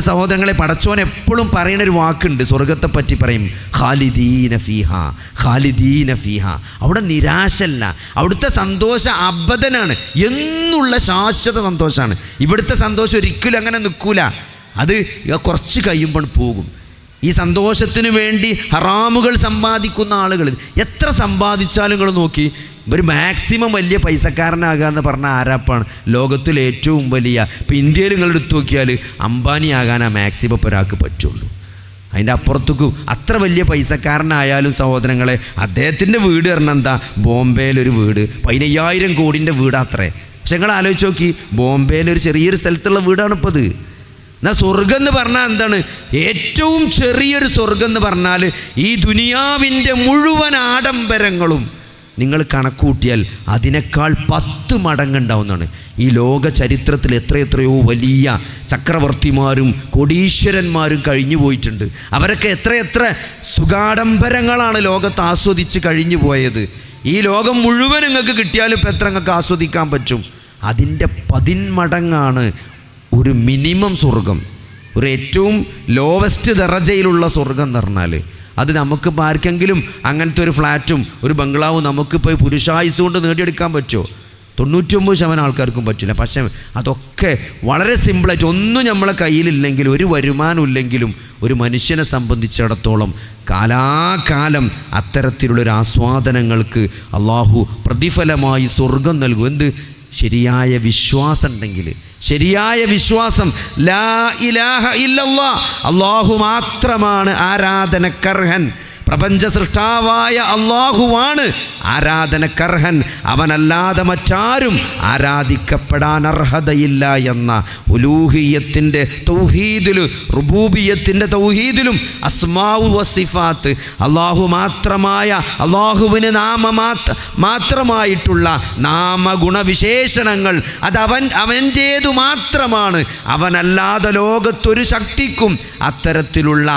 സഹോദരങ്ങളെ പടച്ചോൻ എപ്പോഴും പറയുന്ന ഒരു വാക്കുണ്ട്. സ്വർഗത്തെ പറ്റി പറയും ഖാലിദീന ഫീഹ ഖാലിദീന ഫീഹ. അവിടെ നിരാശല്ല. അവിടുത്തെ സന്തോഷം അബദ്ധനാണ്. എന്നുള്ള ശാശ്വത സന്തോഷമാണ് ഇവിടുത്തെ സന്തോഷം ഒരിക്കലും അങ്ങനെ നിൽക്കൂല. അത് കുറച്ച് കഴിയുമ്പോൾ പോകും. ഈ സന്തോഷത്തിന് വേണ്ടി ഹറാമുകൾ സമ്പാദിക്കുന്ന ആളുകൾ എത്ര സമ്പാദിച്ചാലും നിങ്ങൾ നോക്കി ഒരു മാക്സിമം വലിയ പൈസക്കാരനാകുക എന്ന് പറഞ്ഞാൽ ആരാപ്പാണ്? ലോകത്തിൽ ഏറ്റവും വലിയ ഇപ്പം ഇന്ത്യയിൽ നിങ്ങൾ എടുത്തു നോക്കിയാൽ അംബാനിയാകാൻ ആ മാക്സിമം ഇപ്പോൾ ഒരാൾക്ക് പറ്റുള്ളൂ. അതിന്റെ അപ്പുറത്തേക്കും അത്ര വലിയ പൈസക്കാരനായാലും സഹോദരങ്ങളെ അദ്ദേഹത്തിന്റെ വീട് പറഞ്ഞാൽ എന്താ? ബോംബെയിലൊരു വീട്. പതിനയ്യായിരം കോടിന്റെ വീടാത്രേ പക്ഷെ നിങ്ങൾ ആലോചിച്ച് നോക്കി ബോംബെയിലൊരു ചെറിയൊരു സ്ഥലത്തുള്ള വീടാണ് ഇപ്പോൾ അത് എന്നാൽ സ്വർഗം എന്ന് പറഞ്ഞാൽ എന്താണ്? ഏറ്റവും ചെറിയൊരു സ്വർഗം എന്ന് പറഞ്ഞാൽ ഈ ദുനിയാവിന്റെ മുഴുവൻ ആഡംബരങ്ങളും നിങ്ങൾ കണക്കൂട്ടിയാൽ അതിനേക്കാൾ പത്ത് മടങ്ങുണ്ടാവുന്നതാണ്. ഈ ലോക ചരിത്രത്തിൽ എത്രയെത്രയോ വലിയ ചക്രവർത്തിമാരും കോടീശ്വരന്മാരും കഴിഞ്ഞു പോയിട്ടുണ്ട്. അവരൊക്കെ എത്രയെത്ര സുഗാഡംബരങ്ങളാണ് ലോകത്ത് ആസ്വദിച്ച് കഴിഞ്ഞു പോയത്. ഈ ലോകം മുഴുവൻ നിങ്ങൾക്ക് കിട്ടിയാലും ഇപ്പം എത്ര നിങ്ങൾക്ക് ആസ്വദിക്കാൻ പറ്റും? അതിന്റെ പതിന്മടങ്ങാണ് ഒരു മിനിമം സ്വർഗം. ഒരു ഏറ്റവും ലോവസ്റ്റ് ദറജയിലുള്ള സ്വർഗം എന്ന് പറഞ്ഞാൽ അത് നമുക്ക് ആർക്കെങ്കിലും അങ്ങനത്തെ ഒരു ഫ്ലാറ്റും ഒരു ബംഗ്ലാവും നമുക്കിപ്പോൾ പുരുഷായുസ് കൊണ്ട് നേടിയെടുക്കാൻ പറ്റുമോ? തൊണ്ണൂറ്റൊമ്പത് ശതമാനം ആൾക്കാർക്കും പറ്റില്ല. പക്ഷേ അതൊക്കെ വളരെ സിമ്പിളായിട്ട് ഒന്നും നമ്മളെ കയ്യിലില്ലെങ്കിൽ ഒരു വരുമാനം ഇല്ലെങ്കിലും ഒരു മനുഷ്യനെ സംബന്ധിച്ചിടത്തോളം കാലാകാലം അത്തരത്തിലുള്ളൊരു ആസ്വാദനങ്ങൾക്ക് അള്ളാഹു പ്രതിഫലമായി സ്വർഗം നൽകും. എന്ത്? ശരിയായ വിശ്വാസം ഉണ്ടെങ്കിൽ ശരിയായ വിശ്വാസം. ലാ ഇലാഹ ഇല്ലല്ലാ. അള്ളാഹു മാത്രമാണ് ആരാധനക്കർഹൻ. പ്രപഞ്ച സൃഷ്ടാവായ അള്ളാഹുവാണ് ആരാധനക്കർഹൻ. അവനല്ലാതെ മറ്റാരും ആരാധിക്കപ്പെടാൻ അർഹതയില്ല എന്ന ഉലൂഹിയത്തിന്റെ തൗഹീദിലും റുബൂബിയത്തിന്റെ തൗഹീദിലും അസ്മാവു വസിഫാത്ത് അള്ളാഹു മാത്രമായ അള്ളാഹുവിന് നാമ മാത്ര മാത്രമായിട്ടുള്ള നാമഗുണവിശേഷണങ്ങൾ അതവൻ അവന്റേതു മാത്രമാണ്. അവനല്ലാതെ ലോകത്തൊരു ശക്തിക്കും അത്തരത്തിലുള്ള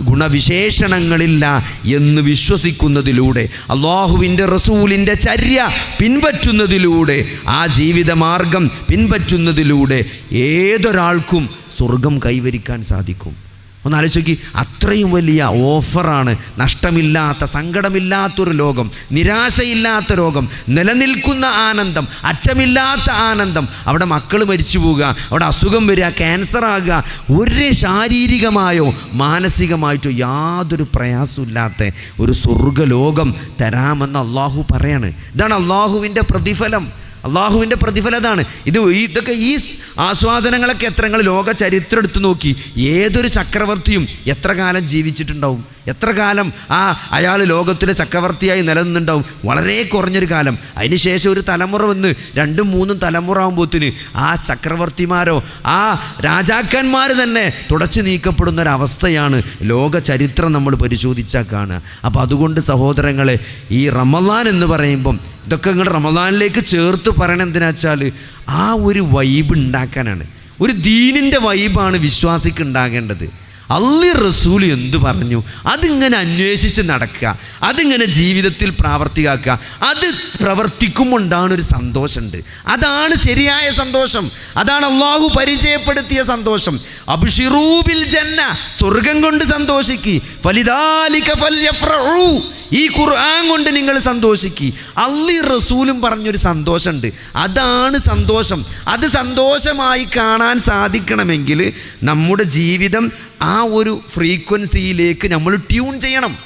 ഗുണവിശേഷണങ്ങളില്ല എന്ന് വിശ്വസിക്കുന്നതിലൂടെ അള്ളാഹുവിന്റെ റസൂലിന്റെ ചര്യ പിൻപറ്റുന്നതിലൂടെ ആ ജീവിതമാർഗം പിൻപറ്റുന്നതിലൂടെ ഏതൊരാൾക്കും സ്വർഗം കൈവരിക്കാൻ സാധിക്കും. ഒന്ന് ആലോചിക്കി അത്രയും വലിയ ഓഫറാണ് നഷ്ടമില്ലാത്ത സങ്കടമില്ലാത്തൊരു ലോകം നിരാശയില്ലാത്ത ലോകം നിലനിൽക്കുന്ന ആനന്ദം അറ്റമില്ലാത്ത ആനന്ദം. അവിടെ മക്കൾ മരിച്ചു പോവുക അവിടെ അസുഖം വരിക ക്യാൻസർ ആകുക ഒരു ശാരീരികമായോ മാനസികമായിട്ടോ യാതൊരു പ്രയാസമില്ലാത്ത ഒരു സ്വർഗലോകം തരാമെന്ന് അള്ളാഹു പറയാണ്. ഇതാണ് അള്ളാഹുവിന്റെ പ്രതിഫലം. അള്ളാഹുവിന്റെ പ്രതിഫലതാണ് ഇത് ഇതൊക്കെ ഈ ആസ്വാദനങ്ങളൊക്കെ എത്ര നിങ്ങൾ ലോക ചരിത്രം എടുത്തു നോക്കി ഏതൊരു ചക്രവർത്തിയും എത്ര കാലം ജീവിച്ചിട്ടുണ്ടാവും? എത്ര കാലം ആ അയാൾ ലോകത്തിലെ ചക്രവർത്തിയായി നിലനിന്നുണ്ടാവും? വളരെ കുറഞ്ഞൊരു കാലം. അതിനുശേഷം ഒരു തലമുറ വന്ന് രണ്ടും മൂന്നും തലമുറ ആകുമ്പോത്തിന് ആ ചക്രവർത്തിമാരോ ആ രാജാക്കന്മാർ തന്നെ തുടച്ചു നീക്കപ്പെടുന്ന ഒരവസ്ഥയാണ് ലോക ചരിത്രം നമ്മൾ പരിശോധിച്ചാൽ കാണുക. അപ്പോൾ അതുകൊണ്ട് സഹോദരങ്ങളെ ഈ റമദാൻ എന്ന് പറയുമ്പം ഇതൊക്കെ ഇങ്ങോട്ട് റമദാനിലേക്ക് ചേർത്ത് പറയണത് എന്തിനാ വെച്ചാൽ ആ ഒരു വൈബ് ഉണ്ടാക്കാനാണ്. ഒരു ദീനിന്റെ വൈബാണ് വിശ്വാസിക്ക് ഉണ്ടാകേണ്ടത്. അള്ളി റസൂൽ എന്തു പറഞ്ഞു? അതിങ്ങനെ അന്വേഷിച്ച് നടക്കുക. അതിങ്ങനെ ജീവിതത്തിൽ പ്രാവർത്തികാക്കുക. അത് പ്രവർത്തിക്കുമ്പോൾ ഉണ്ടാകുന്ന ഒരു സന്തോഷമുണ്ട് അതാണ് ശരിയായ സന്തോഷം. അതാണ് അള്ളാഹു പരിചയപ്പെടുത്തിയ സന്തോഷം. അബിഷിറൂബിൽ ജന്ന സ്വർഗം കൊണ്ട് സന്തോഷിക്കുക ഫലിദാലിക ഫല്യഫ്റഊ ഈ ഖുർആൻ കൊണ്ട് നിങ്ങൾ സന്തോഷിക്കി. അള്ളി റസൂലും പറഞ്ഞൊരു സന്തോഷമുണ്ട് അതാണ് സന്തോഷം. അത് സന്തോഷമായി കാണാൻ സാധിക്കണമെങ്കിൽ നമ്മുടെ ജീവിതം ആ ഒരു ഫ്രീക്വൻസിയിലേക്ക് നമ്മൾ ട്യൂൺ ചെയ്യണം.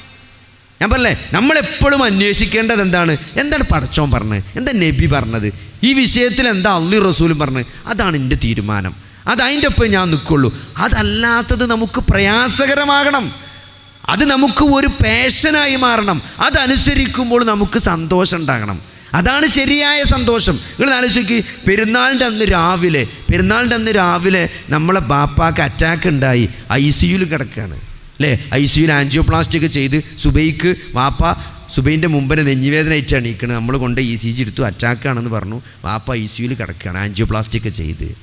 ഞാൻ പറഞ്ഞേ നമ്മളെപ്പോഴും അന്വേഷിക്കേണ്ടത് എന്താണ്? എന്താണ് പടച്ചോൻ പറഞ്ഞത്? എന്താ നബി പറഞ്ഞത്? ഈ വിഷയത്തിൽ എന്താ അള്ളി റസൂലും പറഞ്ഞത്? അതാണ് എന്റെ തീരുമാനം. അത് ഒപ്പം ഞാൻ നിൽക്കുള്ളൂ. അതല്ലാത്തത് നമുക്ക് പ്രയാസകരമാകണം. അത് നമുക്ക് ഒരു പാഷനായി മാറണം. അതനുസരിക്കുമ്പോൾ നമുക്ക് സന്തോഷം ഉണ്ടാകണം. അതാണ് ശരിയായ സന്തോഷം. നിങ്ങൾ ആലോചിക്കുക പെരുന്നാളിന്റെ അന്ന് രാവിലെ പെരുന്നാളിന്റെ അന്ന് രാവിലെ നമ്മളെ ബാപ്പാക്ക് അറ്റാക്ക് ഉണ്ടായി. ഐ സിയുയിൽ കിടക്കുകയാണ്. അല്ലേ? ഐ സിയുയിൽ ആൻജിയോപ്ലാസ്റ്റിക് ചെയ്ത് സുബൈക്ക് വാപ്പ സുബൈന്റെ മുമ്പിന് നെഞ്ഞുവേദന അയച്ച് എണീക്കണം. നമ്മൾ കൊണ്ട് ഇ സി ജി എടുത്തു അറ്റാക്കാണെന്ന് പറഞ്ഞു. വാപ്പ ഐ സിയുയിൽ കിടക്കുകയാണ് ആൻജിയോപ്ലാസ്റ്റിക് ചെയ്ത്.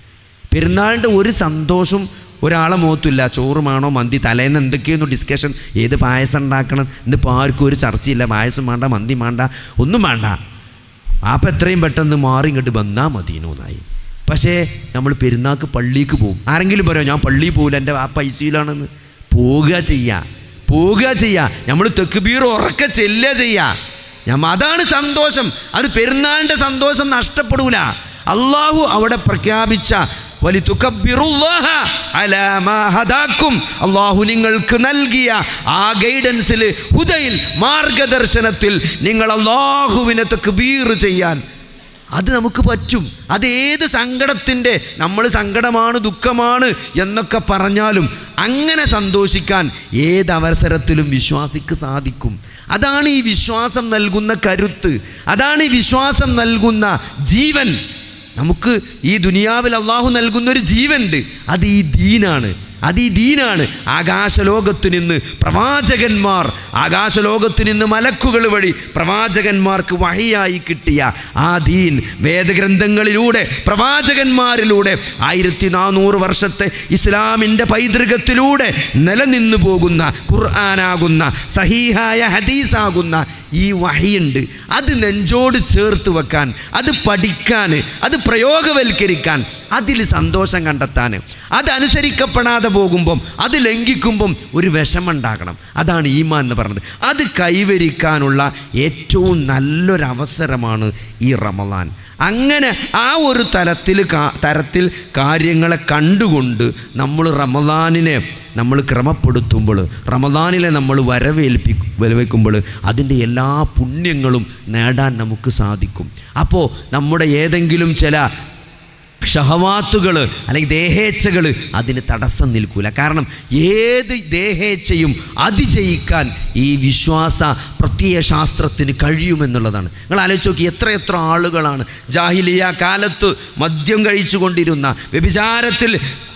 പെരുന്നാളിന്റെ ഒരു സന്തോഷം ഒരാളെ മുഖത്തില്ല ചോറുമാണോ മന്തി തലേന്ന് എന്തൊക്കെയൊന്നും ഡിസ്കഷൻ ഏത് പായസം ഉണ്ടാക്കണം ഇന്നിപ്പോൾ ആർക്കും ഒരു ചർച്ചയില്ല പായസം വേണ്ട മന്തി വേണ്ട ഒന്നും വേണ്ട. അപ്പം എത്രയും പെട്ടെന്ന് മാറി ഇങ്ങോട്ട് വന്നാൽ മതിയെന്നോന്നായി. പക്ഷേ നമ്മൾ പെരുന്നാൾക്ക് പള്ളിക്ക് പോകും ആരെങ്കിലും പറയാം ഞാൻ പള്ളിയിൽ പോകില്ല എന്റെ ആ പൈസയിലാണെന്ന്. പോകുക ചെയ്യുക പോകുക ചെയ്യുക നമ്മൾ തെക്കുബീർ ഉറക്കെ ചെല്ലുക ചെയ്യുക ഞാൻ അതാണ് സന്തോഷം. അത് പെരുന്നാളിന്റെ സന്തോഷം നഷ്ടപ്പെടൂല. അള്ളാഹു അവിടെ പ്രഖ്യാപിച്ച വലി തുക്കബ്ബിറുല്ലാഹ അലാ മാ ഹദാക്കും. അള്ളാഹു നിങ്ങൾക്ക് നൽകിയ ആ ഗൈഡൻസിൽ ഹുദയിൽ മാർഗദർശനത്തിൽ നിങ്ങൾ അള്ളാഹുവിനെ തക്ബീർ ചെയ്യാൻ. അത് നമുക്ക് പറ്റും. അത് ഏത് സങ്കടത്തിന്റെ നമ്മൾ സങ്കടമാണ് ദുഃഖമാണ് എന്നൊക്കെ പറഞ്ഞാലും അങ്ങനെ സന്തോഷിക്കാൻ ഏതവസരത്തിലും വിശ്വാസിക്ക് സാധിക്കും. അതാണ് ഈ വിശ്വാസം നൽകുന്ന കരുത്ത്. അതാണ് ഈ വിശ്വാസം നൽകുന്ന ജീവൻ. നമുക്ക് ഈ ദുനിയാവിൽ അള്ളാഹു നൽകുന്നൊരു ജീവനുണ്ട്. അത് ഈ ദീനാണ്. അത് ഈ ദീനാണ്. ആകാശലോകത്തു നിന്ന് പ്രവാചകന്മാർ ആകാശലോകത്തു നിന്ന് മലക്കുകൾ വഴി പ്രവാചകന്മാർക്ക് വഴിയായി കിട്ടിയ ആ ദീൻ വേദഗ്രന്ഥങ്ങളിലൂടെ പ്രവാചകന്മാരിലൂടെ ആയിരത്തി നാനൂറ് വർഷത്തെ ഇസ്ലാമിന്റെ പൈതൃകത്തിലൂടെ നിലനിന്നു പോകുന്ന ഖുർആാനാകുന്ന സഹീഹായ ഹദീസാകുന്ന ഈ വഴിയുണ്ട്. അത് നെഞ്ചോട് ചേർത്ത് വെക്കാൻ അത് പഠിക്കാൻ അത് പ്രയോഗവൽക്കരിക്കാൻ അതിൽ സന്തോഷം കണ്ടെത്താൻ. അതനുസരിക്കപ്പെടാതെ പോകുമ്പം അത് ലംഘിക്കുമ്പം ഒരു വിഷമുണ്ടാകണം അതാണ് ഈമാൻ എന്ന് പറഞ്ഞത്. അത് കൈവരിക്കാനുള്ള ഏറ്റവും നല്ലൊരവസരമാണ് ഈ റമദാൻ. അങ്ങനെ ആ ഒരു തലത്തിൽ തരത്തിൽ കാര്യങ്ങളെ കണ്ടുകൊണ്ട് നമ്മൾ റമദാനിനെ നമ്മൾ ക്രമപ്പെടുത്തുമ്പോൾ റമദാനിലെ നമ്മൾ വരവേൽപ്പി വരവേൽക്കുമ്പോൾ അതിന്റെ എല്ലാ പുണ്യങ്ങളും നേടാൻ നമുക്ക് സാധിക്കും. അപ്പോൾ നമ്മുടെ ഏതെങ്കിലും ചില ഷഹവാത്തുകൾ അല്ലെങ്കിൽ ദേഹേച്ഛകൾ അതിന് തടസ്സം നിൽക്കൂല. കാരണം ഏത് ദേഹേച്ഛയും അതിജയിക്കാൻ ഈ വിശ്വാസ പ്രത്യയ ശാസ്ത്രത്തിന് കഴിയുമെന്നുള്ളതാണ്. നിങ്ങൾ ആലോചിച്ച് നോക്കി എത്ര എത്ര ആളുകളാണ് ജാഹിലിയ കാലത്ത് മദ്യം കഴിച്ചുകൊണ്ടിരുന്ന വ്യഭിചാരത്തിൽ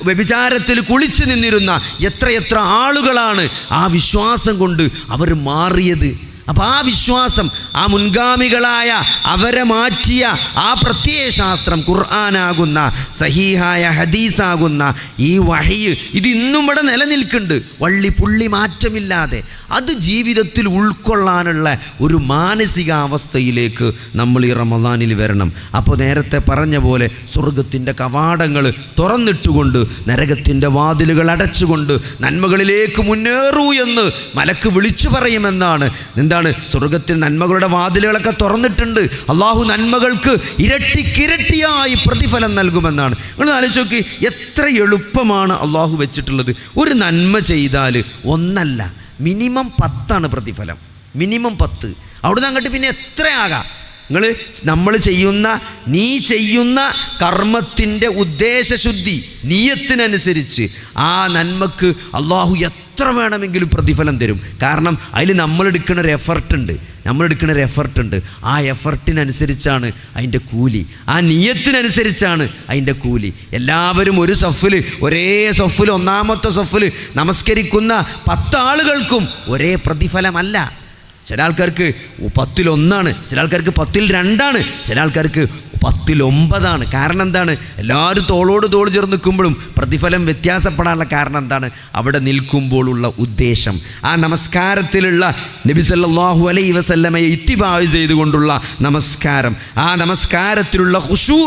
വ്യഭിചാരത്തിൽ കുളിച്ചു നിന്നിരുന്ന എത്രയെത്ര ആളുകളാണ് ആ വിശ്വാസം കൊണ്ട് അവർ മാറിയത്? അപ്പോൾ ആ വിശ്വാസം ആ മുൻഗാമികളായ അവരെ മാറ്റിയ ആ പ്രത്യയശാസ്ത്രം ഖുർആാനാകുന്ന സഹീഹായ ഹദീസാകുന്ന ഈ വഹിയ് ഇത് ഇന്നും ഇവിടെ നിലനിൽക്കുന്നുണ്ട്. വള്ളി പുള്ളി മാറ്റമില്ലാതെ. അത് ജീവിതത്തിൽ ഉൾക്കൊള്ളാനുള്ള ഒരു മാനസികാവസ്ഥയിലേക്ക് നമ്മൾ ഈ റമദാനിൽ വരണം. അപ്പോൾ നേരത്തെ പറഞ്ഞ പോലെ സ്വർഗത്തിന്റെ കവാടങ്ങൾ തുറന്നിട്ടുകൊണ്ട് നരകത്തിന്റെ വാതിലുകൾ അടച്ചുകൊണ്ട് നന്മകളിലേക്ക് മുന്നേറൂ എന്ന് മലക്ക് വിളിച്ചു പറയുമെന്നാണ്. എന്താണ്? സ്വർഗത്തിൽ നന്മകളുടെ വാതിലുകളൊക്കെ തുറന്നിട്ടുണ്ട്. അള്ളാഹു നന്മകൾക്ക് ഇരട്ടിക്കിരട്ടിയായി പ്രതിഫലം നൽകുമെന്നാണ്. നിങ്ങൾ ആലോചിച്ച് നോക്കി എത്ര എളുപ്പമാണ് അള്ളാഹു വെച്ചിട്ടുള്ളത്. ഒരു നന്മ ചെയ്താൽ ഒന്നല്ല മിനിമം പത്താണ് പ്രതിഫലം. മിനിമം പത്ത്. അവിടുന്ന് അങ്ങോട്ട് പിന്നെ എത്രയാകാം നിങ്ങൾ നമ്മൾ ചെയ്യുന്ന നീ ചെയ്യുന്ന കർമ്മത്തിന്റെ ഉദ്ദേശശുദ്ധി നീയത്തിനനുസരിച്ച് ആ നന്മക്ക് അള്ളാഹു എത്ര വേണമെങ്കിലും പ്രതിഫലം തരും. കാരണം അതിൽ നമ്മളെടുക്കുന്ന ഒരു എഫർട്ട് ഉണ്ട്. നമ്മളെടുക്കുന്ന ഒരു എഫർട്ട് ഉണ്ട്. ആ എഫർട്ടിനനുസരിച്ചാണ് അതിന്റെ കൂലി. ആ നിയത്തിനനുസരിച്ചാണ് അതിന്റെ കൂലി. എല്ലാവരും ഒരു സഫിൽ ഒരേ സഫിൽ ഒന്നാമത്തെ സഫിൽ നമസ്കരിക്കുന്ന പത്താളുകൾക്കും ഒരേ പ്രതിഫലമല്ല. ചില ആൾക്കാർക്ക് പത്തിലൊന്നാണ് ചില ആൾക്കാർക്ക് പത്തിൽ രണ്ടാണ് ചില ആൾക്കാർക്ക് പത്തിൽ ഒമ്പതാണ് കാരണം എന്താണ്? എല്ലാവരും തോളോട് തോൾ ചേർന്ന് നിൽക്കുമ്പോഴും പ്രതിഫലം വ്യത്യാസപ്പെടാനുള്ള കാരണം എന്താണ്? അവിടെ നിൽക്കുമ്പോഴുള്ള ഉദ്ദേശം. ആ നമസ്കാരത്തിലുള്ള നബി സല്ലല്ലാഹു അലൈഹി വസല്ലമയെ ഇത്തിബാവ് ചെയ്തുകൊണ്ടുള്ള നമസ്കാരം. ആ നമസ്കാരത്തിലുള്ള ഹുഷൂ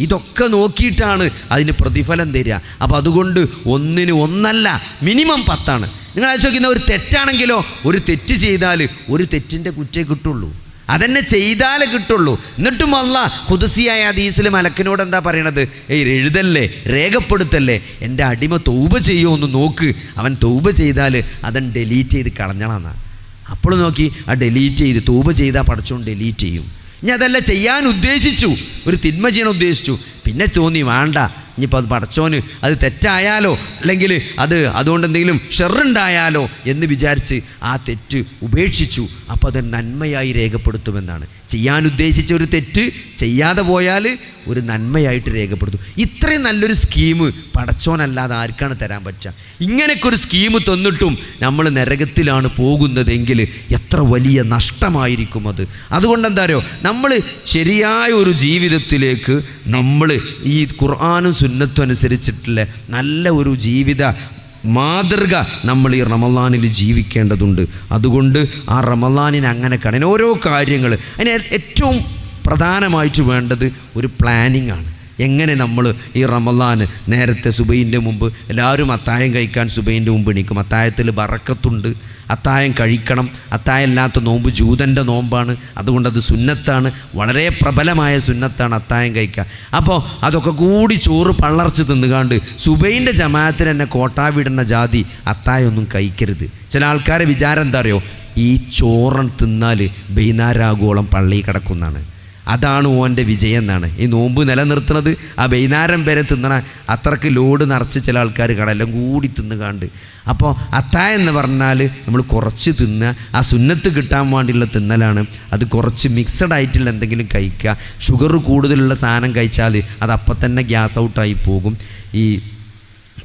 ഇതൊക്കെ നോക്കിയിട്ടാണ് അതിന് പ്രതിഫലം തരിക. അപ്പോൾ അതുകൊണ്ട് ഒന്നിന് ഒന്നല്ല മിനിമം പത്താണ്. നിങ്ങൾ ആലോചിക്കുന്ന ഒരു തെറ്റാണെങ്കിലോ ഒരു തെറ്റ് ചെയ്താൽ ഒരു തെറ്റിന്റെ കുറ്റേ കിട്ടുള്ളൂ. അതെന്നെ ചെയ്താലേ കിട്ടുള്ളൂ. എന്നിട്ടും അല്ല ഹുദസിയായ ഹദീസിൽ മലക്കിനോട് എന്താ പറയണത്? ഏയ് എഴുതല്ലേ രേഖപ്പെടുത്തല്ലേ എന്റെ അടിമ തൗബ ചെയ്യുമോ ഒന്ന് നോക്ക്. അവൻ തൗബ ചെയ്താൽ അതൻ ഡെലീറ്റ് ചെയ്ത് കളഞ്ഞണമെന്നാണ് അപ്പോൾ നോക്കി ആ ഡെലീറ്റ് ചെയ്ത് തൗബ ചെയ്താൽ പഠിച്ചുകൊണ്ട് ഡെലീറ്റ് ചെയ്യും. ഇനി അതല്ല ചെയ്യാൻ ഉദ്ദേശിച്ചു. ഒരു തിന്മ ചെയ്യണം ഉദ്ദേശിച്ചു. പിന്നെ തോന്നി വേണ്ട ഇനിയിപ്പോൾ അത് പടച്ചോന് അത് തെറ്റായാലോ? അല്ലെങ്കിൽ അത് അതുകൊണ്ട് എന്തെങ്കിലും ഷെറുണ്ടായാലോ എന്ന് വിചാരിച്ച് ആ തെറ്റ് ഉപേക്ഷിച്ചു. അപ്പോൾ അത് നന്മയായി രേഖപ്പെടുത്തുമെന്നാണ്. ചെയ്യാൻ ഉദ്ദേശിച്ച ഒരു തെറ്റ് ചെയ്യാതെ പോയാൽ ഒരു നന്മയായിട്ട് രേഖപ്പെടുത്തും. ഇത്രയും നല്ലൊരു സ്കീം പടച്ചോനല്ലാതെ ആർക്കാണ് തരാൻ പറ്റുക? ഇങ്ങനെയൊക്കെ ഒരു സ്കീം തന്നിട്ടും നമ്മൾ നരകത്തിലാണ് പോകുന്നതെങ്കിൽ എത്ര വലിയ നഷ്ടമായിരിക്കും അത്. അതുകൊണ്ട് എന്താ അറിയോ നമ്മൾ ശരിയായ ഒരു ജീവിതത്തിലേക്ക് നമ്മൾ ഈ ഖുർആാനും സുന്നത്തും അനുസരിച്ചിട്ടുള്ള നല്ല ഒരു ജീവിത മാതൃക നമ്മൾ ഈ റമലാനിൽ ജീവിക്കേണ്ടതുണ്ട്. അതുകൊണ്ട് ആ റമലാനിന് അങ്ങനെ കാണാൻ ഓരോ കാര്യങ്ങൾ. അതിന് ഏറ്റവും പ്രധാനമായിട്ട് വേണ്ടത് ഒരു പ്ലാനിങ് ആണ്. എങ്ങനെ നമ്മൾ ഈ റമലാൻ നേരത്തെ സുബൈന്റെ മുമ്പ് എല്ലാവരും അത്തായം കഴിക്കാൻ സുബൈന്റെ മുമ്പ് എണീക്കും. അത്തായത്തിൽ ബറക്കത്തുണ്ട്. അത്തായം കഴിക്കണം. അത്തായം ഇല്ലാത്ത നോമ്പ് ജൂതന്റെ നോമ്പാണ്. അതുകൊണ്ട് അത് സുന്നത്താണ്. വളരെ പ്രബലമായ സുന്നത്താണ് അത്തായം കഴിക്കുക. അപ്പോൾ അതൊക്കെ കൂടി ചോറ് പള്ളർച്ച് തിന്നുകാണ്ട് സുബൈന്റെ ജമാഅത്തിന് തന്നെ കോട്ടാവിടുന്ന ജാതി അത്തായൊന്നും കഴിക്കരുത്. ചില ആൾക്കാരെ വിചാരം എന്താ അറിയോ? ഈ ചോറൻ തിന്നാൽ ബൈനാരാഗോളം പള്ളി കിടക്കുന്നതാണ്. അതാണ് ഓന്റെ വിജയം എന്നാണ്. ഈ നോമ്പ് നിലനിർത്തുന്നത് ആ വൈകുന്നേരം വരെ തിന്നണ അത്രയ്ക്ക് ലോഡ് നിറച്ച് ചില ആൾക്കാർ കടയെല്ലാം കൂടി തിന്നുകാണ്ട്. അപ്പോൾ അത്ത എന്ന് പറഞ്ഞാൽ നമ്മൾ കുറച്ച് തിന്ന ആ സുന്നത്ത് കിട്ടാൻ വേണ്ടിയുള്ള തിന്നലാണ്. അത് കുറച്ച് മിക്സഡ് ആയിട്ടുള്ള എന്തെങ്കിലും കഴിക്കുക. ഷുഗർ കൂടുതലുള്ള സാധനം കഴിച്ചാൽ അത് അപ്പം തന്നെ ഗ്യാസ് ഔട്ടായി പോകും. ഈ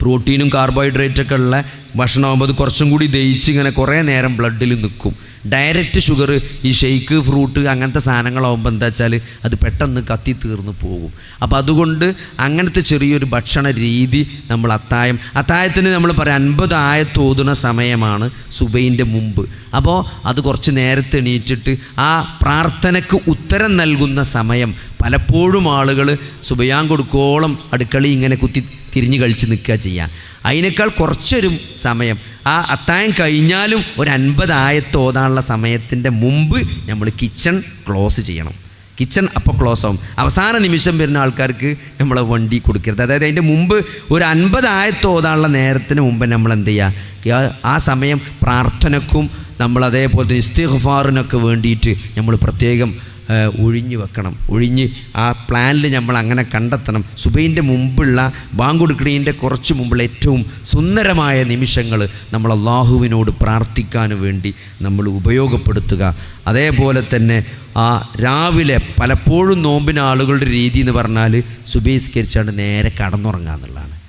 പ്രോട്ടീനും കാർബോഹൈഡ്രേറ്റൊക്കെ ഉള്ള ഭക്ഷണമാകുമ്പോൾ അത് കുറച്ചും കൂടി ദഹിച്ച് ഇങ്ങനെ കുറേ നേരം ബ്ലഡിൽ നിൽക്കും. ഡയറക്റ്റ് ഷുഗർ ഈ ഷെയ്ക്ക് ഫ്രൂട്ട് അങ്ങനത്തെ സാധനങ്ങളാകുമ്പോൾ എന്താ വെച്ചാൽ അത് പെട്ടെന്ന് കത്തി തീർന്നു പോകും. അപ്പോൾ അതുകൊണ്ട് അങ്ങനത്തെ ചെറിയൊരു ഭക്ഷണ രീതി നമ്മൾ അത്തായം അത്തായത്തിന് നമ്മൾ പറയാം അൻപത് ആയത്തോതുന്ന സമയമാണ് സുബൈന്റെ മുമ്പ്. അപ്പോൾ അത് കുറച്ച് നേരത്തെ എണീറ്റിട്ട് ആ പ്രാർത്ഥനയ്ക്ക് ഉത്തരം നൽകുന്ന സമയം പലപ്പോഴും ആളുകൾ സുബയാൻ കൊടുക്കോളം അടുക്കളി ഇങ്ങനെ കുത്തി തിരിഞ്ഞ് കഴിച്ച് നിൽക്കുക ചെയ്യുക അതിനേക്കാൾ കുറച്ചൊരു സമയം ആ അത്തായം കഴിഞ്ഞാലും ഒരു അൻപതായത്തോതാനുള്ള സമയത്തിന്റെ മുമ്പ് നമ്മൾ കിച്ചൺ ക്ലോസ് ചെയ്യണം. കിച്ചൺ അപ്പോൾ ക്ലോസ് ആവും. അവസാന നിമിഷം വരുന്ന ആൾക്കാർക്ക് നമ്മൾ വണ്ടി കൊടുക്കരുത്. അതായത് അതിന്റെ മുമ്പ് ഒരു അൻപതായത്തോതാനുള്ള നേരത്തിന് മുമ്പ് നമ്മൾ എന്ത് ചെയ്യുക ആ സമയം പ്രാർത്ഥനക്കും നമ്മൾ അതേപോലെ തന്നെ ഇസ്തിഗ്ഫാറിനൊക്കെ വേണ്ടിയിട്ട് നമ്മൾ പ്രത്യേകം ഒഴിഞ്ഞു വെക്കണം. ഒഴിഞ്ഞ് ആ പ്ലാനിൽ നമ്മൾ അങ്ങനെ കണ്ടെത്തണം. സുബൈന്റെ മുമ്പുള്ള ബാങ്കൊടുക്കണീന്റെ കുറച്ച് മുമ്പുള്ള ഏറ്റവും സുന്ദരമായ നിമിഷങ്ങൾ നമ്മൾ അള്ളാഹുവിനോട് പ്രാർത്ഥിക്കാനും വേണ്ടി നമ്മൾ ഉപയോഗപ്പെടുത്തുക. അതേപോലെ തന്നെ ആ രാവിലെ പലപ്പോഴും നോമ്പിന് ആളുകളുടെ രീതി എന്ന് പറഞ്ഞാൽ സുബൈസ്കരിച്ചാണ്ട് നേരെ കടന്നുറങ്ങുക എന്നുള്ളതാണ്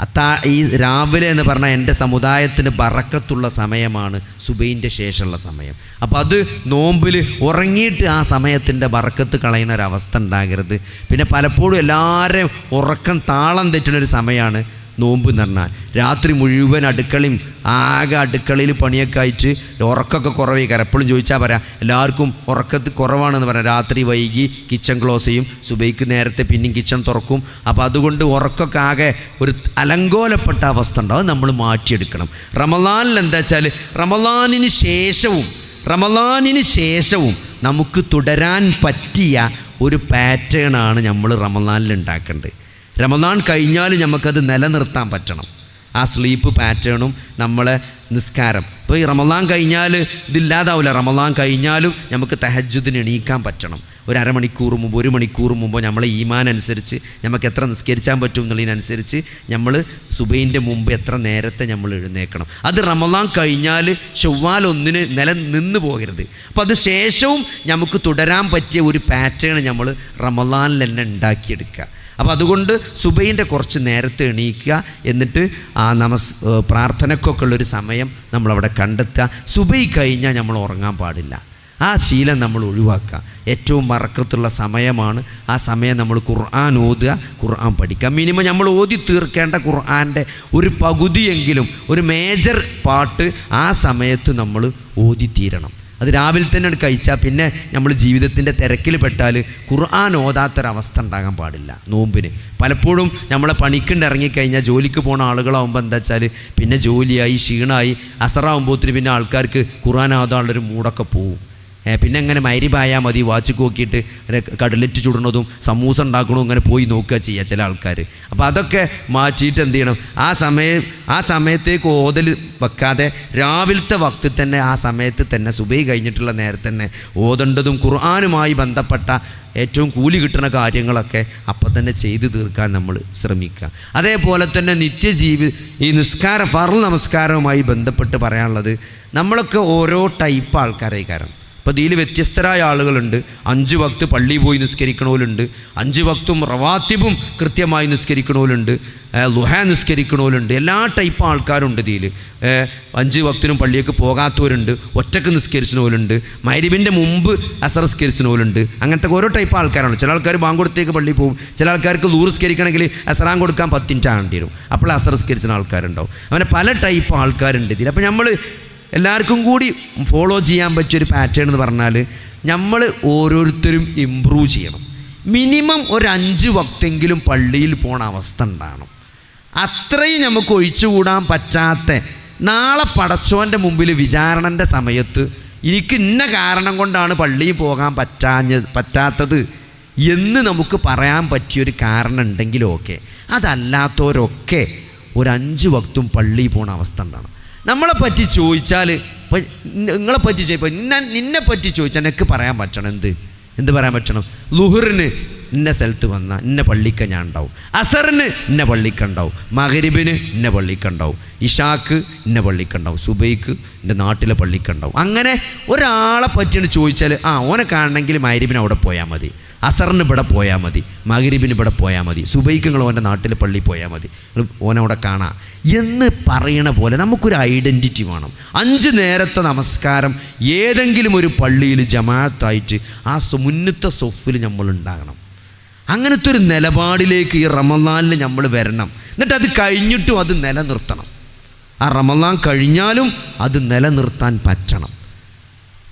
അത്താ ഈ രാവിലെ എന്ന് പറഞ്ഞാൽ എന്റെ സമുദായത്തിന് ബറക്കത്തുള്ള സമയമാണ് സുബൈന്റെ ശേഷമുള്ള സമയം. അപ്പോൾ അത് നോമ്പിൽ ഉറങ്ങിയിട്ട് ആ സമയത്തിന്റെ ബറക്കത്ത് കളയുന്ന ഒരു അവസ്ഥ ഉണ്ടാകരുത്. പിന്നെ പലപ്പോഴും എല്ലാവരെയും ഉറക്കം താളം തെറ്റുന്നൊരു സമയമാണ്. നോമ്പ് എന്ന് പറഞ്ഞാൽ. രാത്രി മുഴുവൻ അടുക്കളയും ആകെ അടുക്കളയിൽ പണിയൊക്കെ അയച്ച് ഉറക്കമൊക്കെ കുറവായി. എപ്പോഴും ചോദിച്ചാൽ പറയാം എല്ലാവർക്കും ഉറക്കത്ത് കുറവാണെന്ന് പറയാം. രാത്രി വൈകി കിച്ചൺ ക്ലോസ് ചെയ്യും സുബൈക്ക് നേരത്തെ പിന്നെയും കിച്ചൺ തുറക്കും. അപ്പോൾ അതുകൊണ്ട് ഉറക്കമൊക്കെ ആകെ ഒരു അലങ്കോലപ്പെട്ട അവസ്ഥ ഉണ്ടാവും. നമ്മൾ മാറ്റിയെടുക്കണം. റമലാനിൽ എന്താ വെച്ചാൽ റമലാനിന് ശേഷവും റമലാനിന് ശേഷവും നമുക്ക് തുടരാൻ പറ്റിയ ഒരു പാറ്റേണാണ് നമ്മൾ റമലാനിൽ ഉണ്ടാക്കേണ്ടത്. റമദാൻ കഴിഞ്ഞാൽ നമുക്കത് നിലനിർത്താൻ പറ്റണം. ആ സ്ലീപ്പ് പാറ്റേണും നമ്മളെ നിസ്കാരം. ഇപ്പോൾ ഈ റമദാൻ കഴിഞ്ഞാൽ ഇതില്ലാതാവില്ല റമദാൻ കഴിഞ്ഞാലും നമുക്ക് തഹജുദിന് എണീക്കാൻ പറ്റണം. ഒരു അരമണിക്കൂർ മുമ്പ് ഒരു മണിക്കൂർ മുമ്പ് നമ്മളെ ഈമാൻ അനുസരിച്ച് നമുക്ക് എത്ര നിസ്കരിക്കാൻ പറ്റും എന്നുള്ളതിനനുസരിച്ച് നമ്മൾ സുബൈന്റെ മുമ്പ് എത്ര നേരത്തെ നമ്മൾ എഴുന്നേക്കണം അത് റമദാൻ കഴിഞ്ഞാൽ ചൊവ്വാൽ ഒന്നിന് നില നിന്ന് പോകരുത്. അപ്പോൾ അത് ശേഷവും നമുക്ക് തുടരാൻ പറ്റിയ ഒരു പാറ്റേൺ നമ്മൾ റമദാനിൽ തന്നെ ഉണ്ടാക്കിയെടുക്കുക. അപ്പോൾ അതുകൊണ്ട് സുബൈന്റെ കുറച്ച് നേരത്തെ എണീക്കുക എന്നിട്ട് ആ നമസ് പ്രാർത്ഥനക്കൊക്കെ ഉള്ളൊരു സമയം നമ്മളവിടെ കണ്ടെത്തുക. സുബൈ കഴിഞ്ഞാൽ നമ്മൾ ഉറങ്ങാൻ പാടില്ല. ആ ശീലം നമ്മൾ ഒഴിവാക്കുക. ഏറ്റവും മറക്കത്തുള്ള സമയമാണ് ആ സമയം നമ്മൾ ഖുർആൻ ഓതുക ഖുർആൻ പഠിക്കുക. മിനിമം നമ്മൾ ഓതി തീർക്കേണ്ട ഖുർആന്റെ ഒരു പകുതിയെങ്കിലും ഒരു മേജർ പാട്ട് ആ സമയത്ത് നമ്മൾ ഓതി തീരണം. അത് രാവിലെ തന്നെ കഴിച്ചാൽ പിന്നെ നമ്മൾ ജീവിതത്തിന്റെ തിരക്കിൽ പെട്ടാൽ ഖുർആൻ ഓതാത്തൊരവസ്ഥ ഉണ്ടാകാൻ പാടില്ല നോമ്പിന്. പലപ്പോഴും നമ്മളെ പണിക്കുണ്ട് ഇറങ്ങിക്കഴിഞ്ഞാൽ ജോലിക്ക് പോണ ആളുകളാകുമ്പോൾ എന്താ വെച്ചാൽ പിന്നെ ജോലിയായി ക്ഷീണമായി അസറാവുമ്പോൾ ഒത്തിരി പിന്നെ ആൾക്കാർക്ക് ഖുർആൻ ഓതാനുള്ളൊരു മൂടൊക്കെ പോവും. പിന്നെ അങ്ങനെ മൈരിപായാൽ മതി വാച്ച് നോക്കിയിട്ട് കടലറ്റ് ചുടണതും സമൂസ ഉണ്ടാക്കണതും ഇങ്ങനെ പോയി നോക്കുക ചെയ്യുക ചില ആൾക്കാർ അപ്പോൾ അതൊക്കെ മാറ്റിയിട്ട് എന്ത് ചെയ്യണം? ആ സമയം ആ സമയത്തേക്ക് ഓതൽ വെക്കാതെ രാവിലത്തെ വക്തിൽ തന്നെ ആ സമയത്ത് തന്നെ സുബൈ കഴിഞ്ഞിട്ടുള്ള നേരത്തെ തന്നെ ഓതേണ്ടതും ഖുർആാനുമായി ബന്ധപ്പെട്ട ഏറ്റവും കൂലി കിട്ടുന്ന കാര്യങ്ങളൊക്കെ അപ്പം തന്നെ ചെയ്തു തീർക്കാൻ നമ്മൾ ശ്രമിക്കുക. അതേപോലെ തന്നെ നിത്യജീവി ഈ നിസ്കാര ഫറൽ നമസ്കാരവുമായി ബന്ധപ്പെട്ട് പറയാനുള്ളത് നമ്മളൊക്കെ ഓരോ ടൈപ്പ് ആൾക്കാരായി കാരണം. ഇപ്പോൾ ഇതിൽ വ്യത്യസ്തരായ ആളുകളുണ്ട്. അഞ്ച് വക്ത് പള്ളി പോയി നിസ്കരിക്കണവരുണ്ട് അഞ്ച് വക്തും റവാത്തിബും കൃത്യമായി നിസ്കരിക്കണവരുണ്ട് ലുഹ നിസ്കരിക്കണവരുണ്ട് എല്ലാ ടൈപ്പ് ആൾക്കാരുണ്ട് ഇതിൽ അഞ്ച് വക്തിനും പള്ളിയൊക്കെ പോകാത്തവരുണ്ട്. ഒറ്റയ്ക്ക് നിസ്കരിച്ചവരുണ്ട് മൈരിബിന്റെ മുമ്പ് അസറസ്കരിച്ചവരുണ്ട് അങ്ങനത്തെ ഓരോ ടൈപ്പ് ആൾക്കാരാണ്. ചില ആൾക്കാർ ബാങ്കൊടുത്തേക്ക് പള്ളിയിൽ പോകും. ചില ആൾക്കാർക്ക് ലൂറിസ്കരിക്കണമെങ്കിൽ അസറാൻ കൊടുക്കാൻ പത്തിന്റെ ആണ്ടി വരും. അപ്പോൾ അസറസ്കരിച്ച ആൾക്കാരുണ്ടാവും. അങ്ങനെ പല ടൈപ്പ് ആൾക്കാരുണ്ട് ഇതിൽ അപ്പോൾ നമ്മൾ എല്ലാവർക്കും കൂടി ഫോളോ ചെയ്യാൻ പറ്റിയൊരു പാറ്റേൺ എന്ന് പറഞ്ഞാൽ നമ്മൾ ഓരോരുത്തരും ഇമ്പ്രൂവ് ചെയ്യണം. മിനിമം ഒരു അഞ്ച് വക്തെങ്കിലും പള്ളിയിൽ പോണ അവസ്ഥ ഉണ്ടാകണം അത്രയും നമുക്ക് ഒഴിച്ചുകൂടാൻ പറ്റാത്ത നാളെ പടച്ചോന്റെ മുമ്പിൽ വിചാരണന്റെ സമയത്ത് എനിക്ക് ഇന്ന കാരണം കൊണ്ടാണ് പള്ളിയിൽ പോകാൻ പറ്റാഞ്ഞ പറ്റാത്തത് എന്ന് നമുക്ക് പറയാൻ പറ്റിയൊരു കാരണം ഉണ്ടെങ്കിലും ഓക്കെ അതല്ലാത്തവരൊക്കെ ഒരു അഞ്ച് വക്തും പള്ളിയിൽ പോണ അവസ്ഥ ഉണ്ടാണ് നമ്മളെ പറ്റി ചോദിച്ചാൽ നിങ്ങളെ പറ്റി ചോദിപ്പോൾ നിന്നെ നിന്നെ പറ്റി ചോദിച്ചാൽ എനിക്ക് പറയാൻ പറ്റണം എന്ത്? എന്ത് പറയാൻ പറ്റണം? ലുഹറിന് ഇന്ന സ്ഥലത്ത് വന്ന ഇന്ന പള്ളിക്ക ഞാൻ ഉണ്ടാവും അസറിന് ഇന്ന പള്ളിക്ക ഉണ്ടാവും. മകരിബിന് ഇന്ന പള്ളിക്ക ഉണ്ടാവും. ഇഷാക്ക് ഇന്ന പള്ളിക്ക ഉണ്ടാവും. സുബൈക്ക് എന്റെ നാട്ടിലെ പള്ളിക്ക ഉണ്ടാവും. അങ്ങനെ ഒരാളെ പറ്റിയാണ് ചോദിച്ചാൽ ആ ഓനെ കാണണമെങ്കിൽ മകരിബിന് അവിടെ പോയാൽ മതി. അസറിന് ഇവിടെ പോയാൽ മതി മകരിബിന് ഇവിടെ പോയാൽ മതി സുബൈക്കുങ്ങൾ ഓന്റെ നാട്ടിൽ പള്ളി പോയാൽ മതി. ഓനവിടെ കാണാം. എന്ന് പറയണ പോലെ നമുക്കൊരു ഐഡന്റിറ്റി വേണം. അഞ്ച് നേരത്തെ നമസ്കാരം ഏതെങ്കിലും ഒരു പള്ളിയിൽ ജമാഅത്തായിട്ട് ആ മുന്നത്തെ സൊഫിൽ നമ്മൾ ഉണ്ടാകണം. അങ്ങനത്തെ ഒരു നിലപാടിലേക്ക് ഈ റമദാനിൽ നമ്മൾ വരണം. എന്നിട്ട് അത് കഴിഞ്ഞിട്ടും അത് നിലനിർത്തണം. ആ റമദാൻ കഴിഞ്ഞാലും അത് നിലനിർത്താൻ പറ്റണം.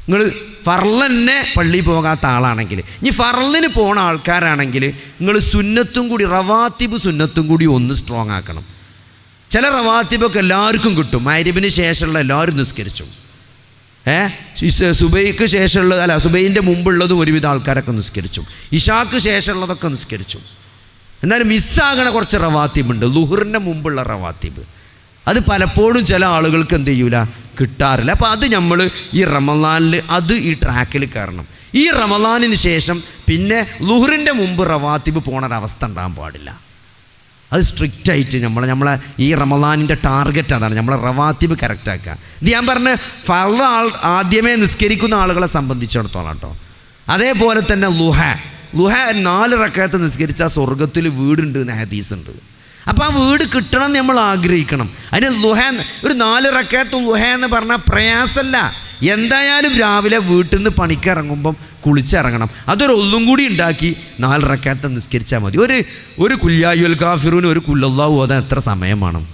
നിങ്ങൾ ഫർലന്നെ പള്ളി പോകാത്ത ആളാണെങ്കിൽ ഇനി ഫർലിന് പോണ ആൾക്കാരാണെങ്കിൽ നിങ്ങൾ സുന്നത്തും കൂടി റവാത്തിബ് സുന്നത്തും കൂടി ഒന്ന് സ്ട്രോങ് ആക്കണം. ചില റവാത്തിബൊക്കെ എല്ലാവർക്കും കിട്ടും. മരിബിന് ശേഷമുള്ള എല്ലാവരും നിസ്കരിച്ചു. ഏ? സുബൈക്ക് ശേഷമുള്ള അല്ല സുബൈന്റെ മുമ്പുള്ളതും ഒരുവിധ ആൾക്കാരൊക്കെ നിസ്കരിച്ചു. ഇഷാക്ക് ശേഷമുള്ളതൊക്കെ നിസ്കരിച്ചു. എന്നാലും മിസ്സാകണ കുറച്ച് റവാത്തിബുണ്ട്. ലുഹറിന്റെ മുമ്പുള്ള റവാത്തിബ്. അത് പലപ്പോഴും ചില ആളുകൾക്ക് എന്ത് ചെയ്യൂല? കിട്ടാറില്ല. അപ്പോൾ അത് നമ്മൾ ഈ റമദാനിൽ അത് ഈ ട്രാക്കിൽ കയറണം. ഈ റമദാനിന് ശേഷം പിന്നെ ലുഹറിന്റെ മുമ്പ് റവാത്തിബ് പോണൊരവസ്ഥ ഉണ്ടാകാൻ പാടില്ല. അത് സ്ട്രിക്റ്റ് ആയിട്ട് നമ്മൾ നമ്മളെ ഈ റമദാനിന്റെ ടാർഗറ്റ് അതാണ്. നമ്മളെ റവാത്തിബ് കറക്റ്റാക്കുക ഇത് ഞാൻ പറഞ്ഞ ഫറ ആൾ ആദ്യമേ നിസ്കരിക്കുന്ന ആളുകളെ സംബന്ധിച്ചിടത്തോളം കേട്ടോ. അതേപോലെ തന്നെ ലുഹ. ലുഹ നാല് റക്കയത്ത് നിസ്കരിച്ചാൽ സ്വർഗത്തിൽ വീടുണ്ട് എന്ന് ഹദീസ് ഉണ്ട്. അപ്പോൾ ആ വീട് കിട്ടണം എന്ന് നമ്മൾ ആഗ്രഹിക്കണം. അതിന് ലുഹ ഒരു നാല് റക്കാത്ത ലുഹ എന്ന് പറഞ്ഞാൽ പ്രയാസമല്ല എന്തായാലും രാവിലെ വീട്ടിൽ നിന്ന് പണിക്കിറങ്ങുമ്പം കുളിച്ചിറങ്ങണം. അതൊരു ഒന്നും കൂടി ഉണ്ടാക്കി നാല് റക്കാത്ത നിസ്കരിച്ചാൽ മതി. ഒരു ഒരു കുല്യായുൽ കാഫിറൂന് ഒരു കുല്ലല്ലാഹു ഓതാൻ എത്ര സമയം വേണം?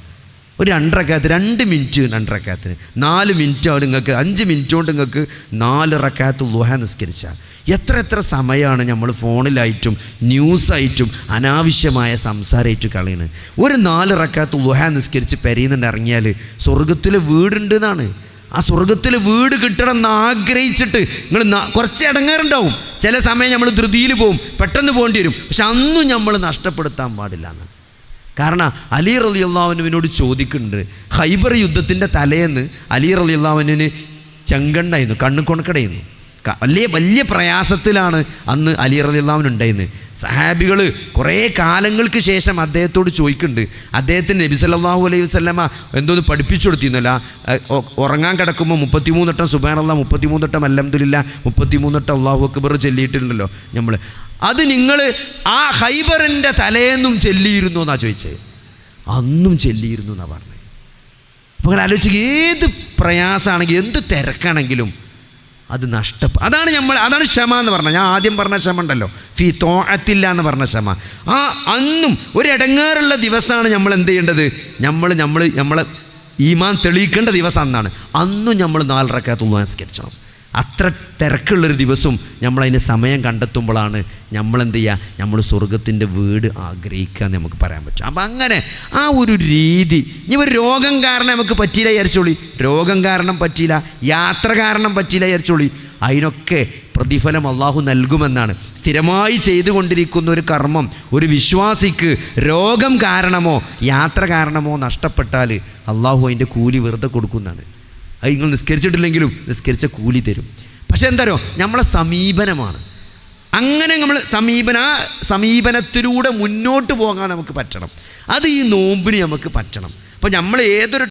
ഒരു രണ്ടരക്കാത്ത് രണ്ട് മിനിറ്റ് രണ്ടരക്കാത്തിന് നാല് മിനിറ്റ് അവിടെ നിങ്ങൾക്ക് അഞ്ച് മിനിറ്റ് കൊണ്ട് നിങ്ങൾക്ക് നാല് റക്കാത്ത് ലുഹ നിസ്കരിച്ചാൽ എത്ര എത്ര സമയമാണ് നമ്മൾ ഫോണിലായിട്ടും ന്യൂസായിട്ടും അനാവശ്യമായ സംസാരമായിട്ട് കളയുന്നത് ഒരു നാല് റക്കാത്ത് ലുഹ നിസ്കരിച്ച് പെരയുന്നുണ്ട് ഇറങ്ങിയാൽ സ്വർഗത്തിൽ വീടുണ്ട് എന്നാണ് ആ സ്വർഗത്തിൽ വീട് കിട്ടണം എന്ന് ആഗ്രഹിച്ചിട്ട് നിങ്ങൾ കുറച്ച് ഇടങ്ങാറുണ്ടാവും. ചില സമയം നമ്മൾ ധൃതിയിൽ പോവും പെട്ടെന്ന് പോകേണ്ടി വരും. പക്ഷെ അന്നും നമ്മൾ നഷ്ടപ്പെടുത്താൻ പാടില്ല കാരണം അലി റലി അള്ളാഹുവിനോട് ചോദിക്കുന്നുണ്ട് ഹൈബർ യുദ്ധത്തിന്റെ തലേന്ന് അലി റലി അള്ളാഹുവിന് ചെങ്കണ്ടായിരുന്നു കണ്ണു കൊണക്കടയുന്നു ക- വലിയ വലിയ പ്രയാസത്തിലാണ് അന്ന് അലി റലി ഉണ്ടായിരുന്നത്. സഹാബികൾ കുറേ കാലങ്ങൾക്ക് ശേഷം അദ്ദേഹത്തോട് ചോദിക്കുന്നുണ്ട്. അദ്ദേഹത്തിന് നബി സല്ലല്ലാഹു അലൈഹി വസല്ലമ എന്തോന്ന് പഠിപ്പിച്ചു കൊടുത്തിരുന്നല്ല? ഉറങ്ങാൻ കിടക്കുമ്പോൾ മുപ്പത്തിമൂന്നെട്ടം സുബാനല്ല മുപ്പത്തിമൂന്നെട്ടം അലഹമില്ല മുപ്പത്തിമൂന്നെട്ടം അള്ളാഹു അക്ബർ ചൊല്ലിയിട്ടുണ്ടല്ലോ നമ്മൾ അത് നിങ്ങൾ ആ ഹൈബറിന്റെ തലേന്നും ചൊല്ലിയിരുന്നു എന്നാണ് ചോദിച്ചത് അന്നും ചൊല്ലിയിരുന്നു എന്നാണ് പറഞ്ഞത് അപ്പോൾ അങ്ങനെ ആലോചിച്ച് ഏത് പ്രയാസമാണെങ്കിലും എന്ത് തിരക്കാണെങ്കിലും അത് നഷ്ടപ്പ അതാണ് നമ്മൾ അതാണ് ക്ഷമ എന്ന് പറഞ്ഞത്. ഞാൻ ആദ്യം പറഞ്ഞ ക്ഷമ ഉണ്ടല്ലോ. ഫീ തോഴത്തില്ല എന്ന് പറഞ്ഞ ക്ഷമ. ആ അന്നും ഒരു ദിവസമാണ് നമ്മൾ എന്ത് ചെയ്യേണ്ടത്? നമ്മൾ നമ്മൾ നമ്മളെ ഈമാൻ തെളിയിക്കേണ്ട ദിവസം അന്നാണ്. അന്നും നമ്മൾ നാലരക്കകത്ത് നമസ്കരിച്ചണം അത്ര തിരക്കുള്ളൊരു ദിവസവും നമ്മളതിന് സമയം കണ്ടെത്തുമ്പോഴാണ് നമ്മളെന്ത് ചെയ്യുക നമ്മൾ സ്വർഗത്തിന്റെ വീട് ആഗ്രഹിക്കുക എന്ന് നമുക്ക് പറയാൻ പറ്റും. അപ്പം അങ്ങനെ ആ ഒരു രീതി ഇനി ഒരു രോഗം കാരണം നമുക്ക് പറ്റിയില്ല വിചാരിച്ചോളി. രോഗം കാരണം പറ്റിയില്ല യാത്ര കാരണം പറ്റിയില്ല വിചാരിച്ചോളി. അതിനൊക്കെ പ്രതിഫലം അള്ളാഹു നൽകുമെന്നാണ്. സ്ഥിരമായി ചെയ്തുകൊണ്ടിരിക്കുന്ന ഒരു കർമ്മം ഒരു വിശ്വാസിക്ക് രോഗം കാരണമോ യാത്ര കാരണമോ നഷ്ടപ്പെട്ടാൽ അള്ളാഹു അതിന്റെ കൂലി വെറുതെ കൊടുക്കുന്നതാണ്. അത് നിങ്ങൾ നിസ്കരിച്ചിട്ടില്ലെങ്കിലും നിസ്കരിച്ച കൂലി തരും. പക്ഷെ എന്താരോ നമ്മളെ സമീപനമാണ്. അങ്ങനെ നമ്മൾ സമീപന സമീപനത്തിലൂടെ മുന്നോട്ട് പോകാൻ നമുക്ക് പറ്റണം. അത് ഈ നോമ്പിന് നമുക്ക് പറ്റണം. അപ്പോൾ നമ്മൾ ഏതൊരു